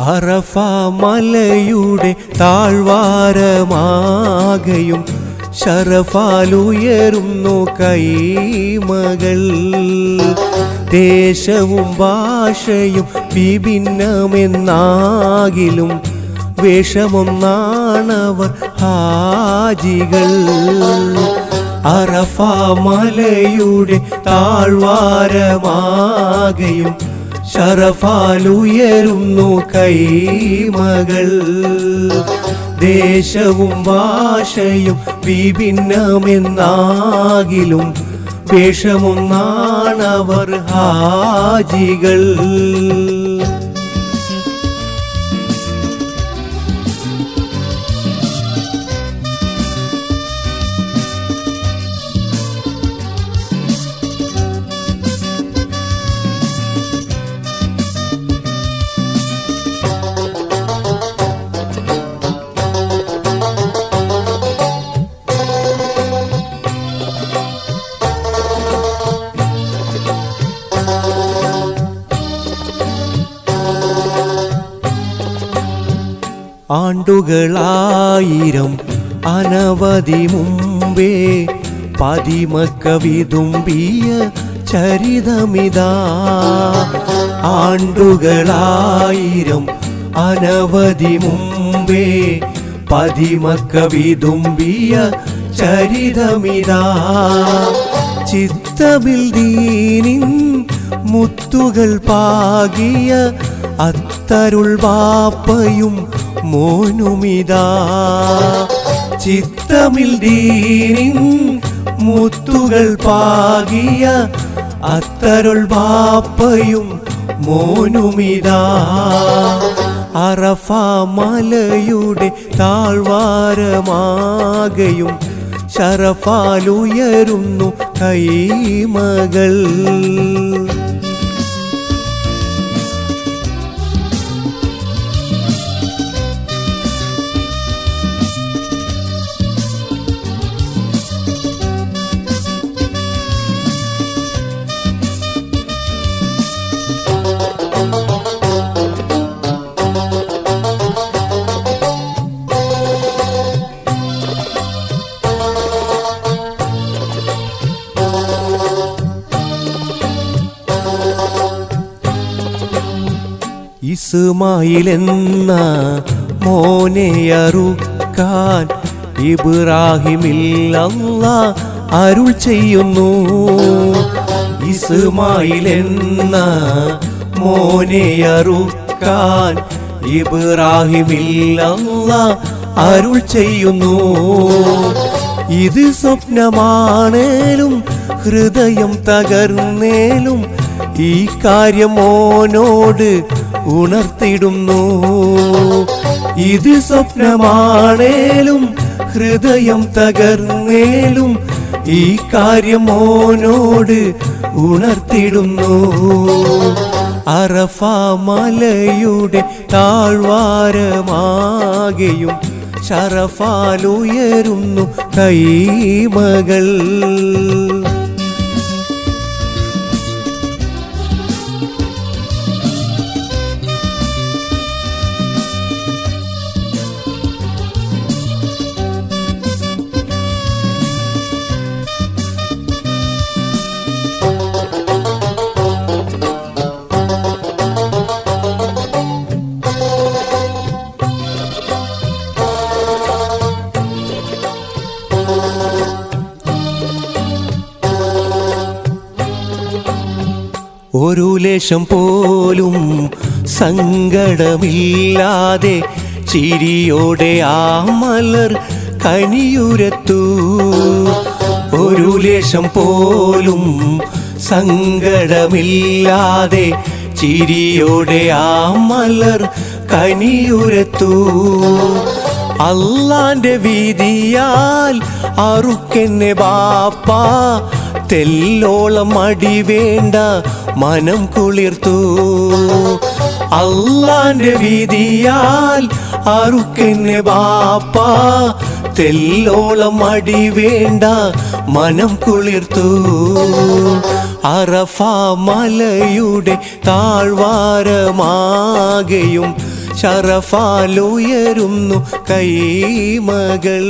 അറഫ മലയുടെ താഴ്വാരമാകയും ശരഫാലുയരുന്നു കൈമകൾ. ദേശവും ഭാഷയും വിഭിന്നമെന്നാകിലും വേഷമൊന്നാണവർ ഹാജികൾ. അറഫ മലയുടെ താഴ്വാരമാകയും ശരഫാലുയരുന്നു കൈമകൾ. ദേശവും ഭാഷയും വിഭിന്നമെന്നാകിലും വേഷമൊന്നാണവർ ഹാജികൾ. ആണ്ടുകളായിരം അനവധി മുമ്പേ പതിമക്കവിതുമ്പിയ ചരിതമിതാ. ആണ്ടുകളായിരം അനവധി മുമ്പേ പതിമക്കവിതുമ്പിയ ചരിതമിതാ. ചിത്തമിൽ ദീനിൻ മുത്തുകൾ പാകിയ അത്തരുൾ ബാപ്പയും മോനുമിതാ. ചിത്തമിൽ ദീനിൻ മുത്തുകൾ പാകിയ അത്തരുൾ വാപ്പയും മോനുമിതാ. അറഫ മലയുടെ താഴ്വാരമാകയും ശരഫാലുയരുന്നു കൈമകൾ. ഇസ്മായിലെന്ന മോനെ അറുക്കാൻ ഇബ്രാഹിമിൽ അല്ല അരുൾ ചെയ്യുന്നു. ഇസുമായിലെന്ന മോനെ അറുക്കാൻ ഇബ്രാഹിമിൽ അല്ല അരുൾ ചെയ്യുന്നു. ഇത് സ്വപ്നമാണേലും ഹൃദയം തകർന്നേലും ഈ കാര്യം മോനോട് ഉണർത്തിടുന്നു ഇത് സ്വപ്നമാണേലും ഹൃദയം തകർന്നേലും ഈ കാര്യം മോനോട് ഉണർത്തിടുന്നു അറഫ മലയുടെ താഴ്വാരമാകെയും ഷറഫാലുയരുന്നു കൈമകൾ. ഒരു ലേശം പോലും സങ്കടമില്ലാതെ ചിരിയോടെ ആ മലർ കനിയുരത്തു. ഒരു ലേശം പോലും സങ്കടമില്ലാതെ ചിരിയോടെ ആ മലർ കനിയുരത്തു. അള്ളാന്റെ വീതിയാൽ അറുക്കെന്നെ ബാപ്പ തെല്ലോളം അടി വേണ്ട മനം കുളിർത്തു. അള്ളാന്റെ വീതിയാൽ അറുക്കെന്നെ ബാപ്പ തെല്ലോളം അടി വേണ്ട മനം കുളിർത്തു. അറഫ മലയുടെ താഴ്വാരമാകെയും ഷറഫാലുയരുന്നു കൈമകൾ.